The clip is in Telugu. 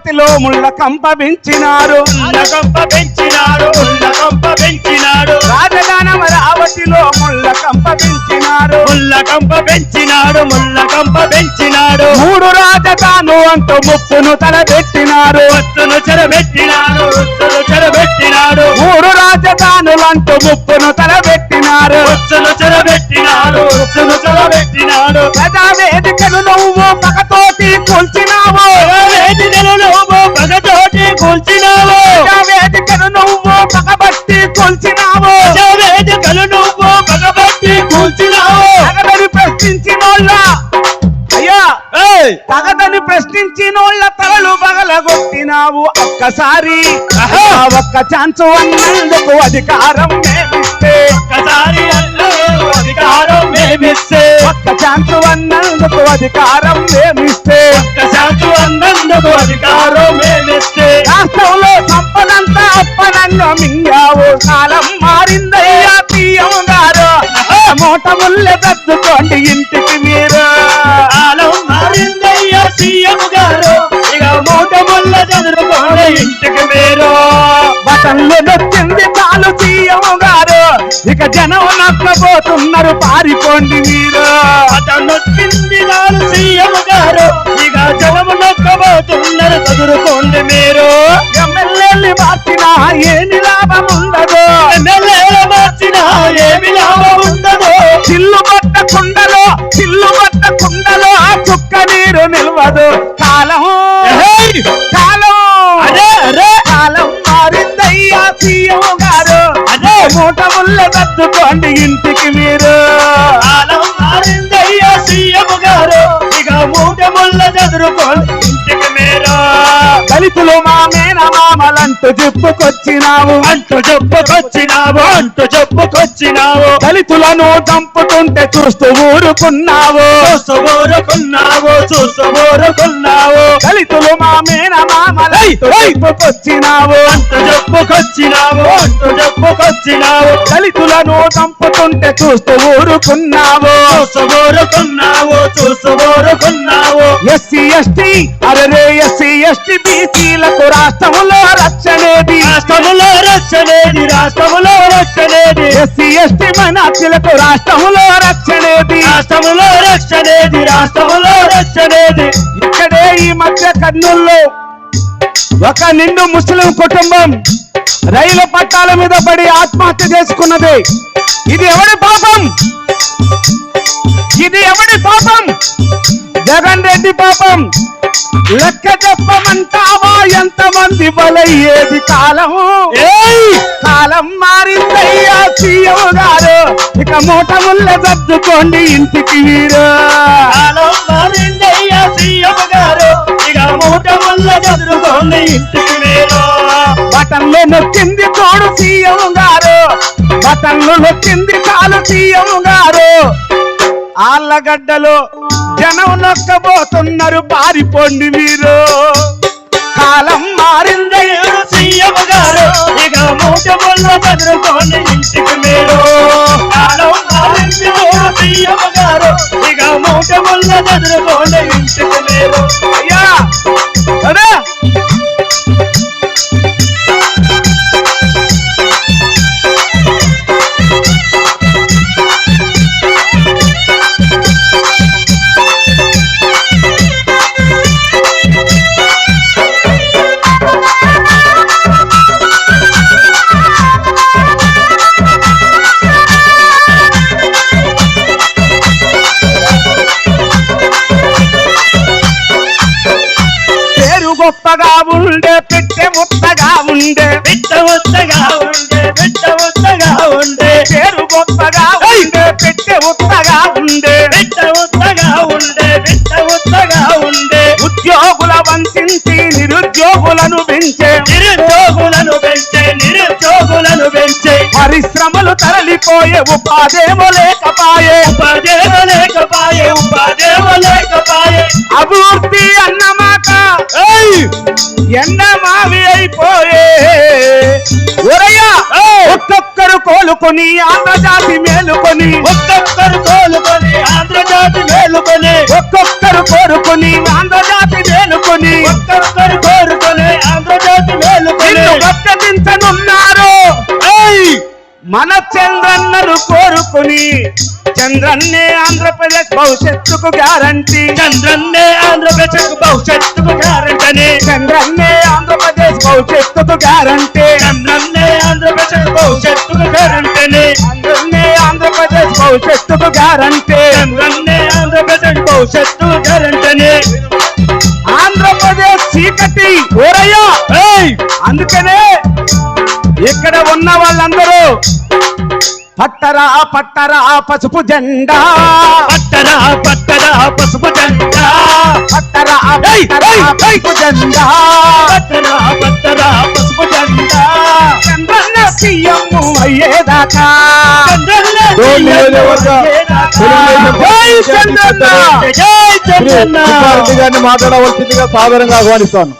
అమరావతిలో ముళ్ళ కంప పెంచినారు. రాజధాని అమరావతిలో ముళ్ళ కంప పెంచినారు. ముళ్ళకంప పెంచినాడు ముళ్ళకంప పెంచినాడు మూడు రాజధాను అంటూ ముప్పును తలబెట్టినారు ఒత్తును చెరబెట్టినాడు ఒత్తును చెరబెట్టినాడు మూడు రాజధానులంటూ ముప్పును తలబెట్టినారు ఒత్తును చెరబెట్టినాడు ఒత్తును చెరబెట్టినాడు ప్రజావేదికను నువ్వు పగతోటి కూల్చినావు కూల్చినావు? వేదికలు నువ్వు పగబట్టి కూల్చినావు? తగదని ప్రశ్నించినోళ్ళ. అయ్యా తగదని ప్రశ్నించినోళ్ళ తలలు పగలగొట్టినావు ఒక్కసారి. ఒక్క ఛాన్స్ అన్నందుకు అధికారం మేమిస్తే. ఒక్కసారి అన్నాడు అధికారం మేమిస్తే. ఒక్క ఛాన్స్ అన్నందుకు అధికారం మేమిస్తే. ఒక్క శాతం అన్నందుకు అధికారం మేమిస్తే. రాష్ట్రంలో సంపదంతా అప్పనంగా మింగావు కాలం మారిందయ్యా తీయం గారు. మూట ముళ్ళ దద్దుకోండి ఇంటికి మీరు. కాలం మారిందయ్యా సీఎం గారు. ఇక మూట ముళ్ళ చదువుకోండి ఇంటికి మీరు. బటన్లు నొచ్చింది చాలు సీఎం గారు. ఇక జనం నక్కబోతున్నారు పారిపోండి మీరు. అతను కింది నాడు సీఎం గారు. ఇక జనము నొక్కబోతున్నారు చదువుకోండి మీరు. ఎమ్మెల్యేలు మార్చినా ఏమి సీఎం గారు అదే. మూట ముళ్ళ దద్దుకోండి ఇంటికి మీరు. సీఎం గారు ఇక మూట ముళ్ళ చదువుకోండి ఇంటికి మీరు. దళితులు మా మేనమామలంటూ చెప్పుకొచ్చినావు అంటూ చెప్పుకొచ్చినావు అంటూ చెప్పుకొచ్చినావు దళితులను చంపుతుంటే చూస్తూ ఊరుకున్నావు. చూస్తూ ఊరుకున్నావు చూస్తూ ఊరుకున్నావు. దళితులు మా మేనమామలంటూ చెప్పుకొచ్చినావు అంటూ చెప్పుకొచ్చినావు అంటూ చెప్పుకొచ్చినావు దళితులను చంపుతుంటే చూస్తూ ఊరుకున్నావు. చూస్తూ ఊరుకున్నావు చూస్తూ ఊరుకున్నావు. ఎస్సీ ఎస్టీ అరరే ఎస్సీ ఎస్టీ బీసీలకు రాష్ట్రములో రక్షణేది రాష్ట్రములో రక్షణేది రాష్ట్రములో రక్షణేది ఎస్సీ ఎస్టీ మైనార్టీలకు రాష్ట్రములో రక్షణేది రాష్ట్రములో రక్షణేది రాష్ట్రములో రక్షణేది ఇక్కడే ఈ మధ్య కర్నూల్లో ఒక నిండు ముస్లిం కుటుంబం రైలు పట్టాల మీద పడి ఆత్మహత్య చేసుకున్నది. ఇది ఎవడి పాపం? ఇది ఎవడి పాపం? జగన్ రెడ్డి పాపం. లెక్క చెప్పమంటావా? ఎంతమంది బలయ్యేది కాలం! కాలం మారిందయ్యా సీఎం గారు. ఇక మూట ముళ్ళ సర్దుకోండి ఇంటికి మీరు కాలం మారిందయ్యా సీఎం గారు. ఇక మూట వల్ల చదువుకోండి ఇంటికి మీరు బటన్లు నొక్కింది తోడు సీఎం గారు. బటన్లు నొక్కింది కాలు సీఎం గారు. ఆళ్ళగడ్డలో జనం నొక్కబోతున్నారు పారిపోండి మీరు. కాలం మారిందయ్యా సీఎం గారు. ఇక మూట వల్ల చదువుకోండి ఇంటికి మీరు కాలం మారింది సీఎం గారు. ఇక మూట వల్ల చదువుకోండి ఇంటికి ఉండే బిడ్డ ఉత్తగా ఉండే బిడ్డ ఉత్తగా ఉండే. పేరు గొప్పగా ఉండే పెట్టె ముత్తగా ఉండే. బిడ్డ ఉత్తగా ఉండే బిడ్డ ఉత్తగా ఉండే. ఉద్యోగుల వంచించి నిరుద్యోగులను పెంచే. నిరుద్యోగులను పెంచే నిరుద్యోగులను పెంచే. పరిశ్రమలు తరలిపోయే ఉపాధేమో లేకపాయే. ఉపాధేవ లేకపాయే ఉపాధేవ లేకపాయే. అభివృద్ధి అన్నమాట! ఎండ మావి ఒక్కొక్కరు కోలుకొని ఆంధ్రజాతి మేలుకొని. ఒక్కొక్కరు కోలుకొని ఆంధ్రజాతి మేలుకొని. ఒక్కొక్కరు కోరుకొని ఆంధ్రజాతి మేలుకొని. ఒక్కొక్కరు కోరుకొని ఆంధ్రజాతి మేలుకొని. ఒక్కటించనున్నారు మన చంద్రన్నరు కోరుకొని చంద్రన్నే ఆంధ్రప్రదేశ్ భవిష్యత్తుకు గ్యారంటీ. చంద్రన్నే ఆంధ్రప్రదేశ్ భవిష్యత్తుకు గ్యారంటీ చంద్రన్నే ఆంధ్రప్రదేశ్ భవిష్యత్తుకు గ్యారంటీ. చంద్రన్నే భవిష్యత్తుకు చంద్రన్నే ఆంధ్రప్రదేశ్ భవిష్యత్తుకు గ్యారంటీ. చంద్రన్నే ఆంధ్రప్రదేశ్ భవిష్యత్తు గ్యారంటీ ఆంధ్రప్రదేశ్ చీకటి! అందుకనే ఇక్కడ ఉన్న వాళ్ళందరూ పట్టరా పట్టరా పసుపు జెండా. పట్టరా పట్టరా పసుపు జెండా. పట్టరా! పసుపు జెండా. పట్టరా పట్టరా పసుపు జెండా. చంద్రన్న సీఎం మాట్లాడవలసిందిగా సాదరంగా ఆహ్వానిస్తాను.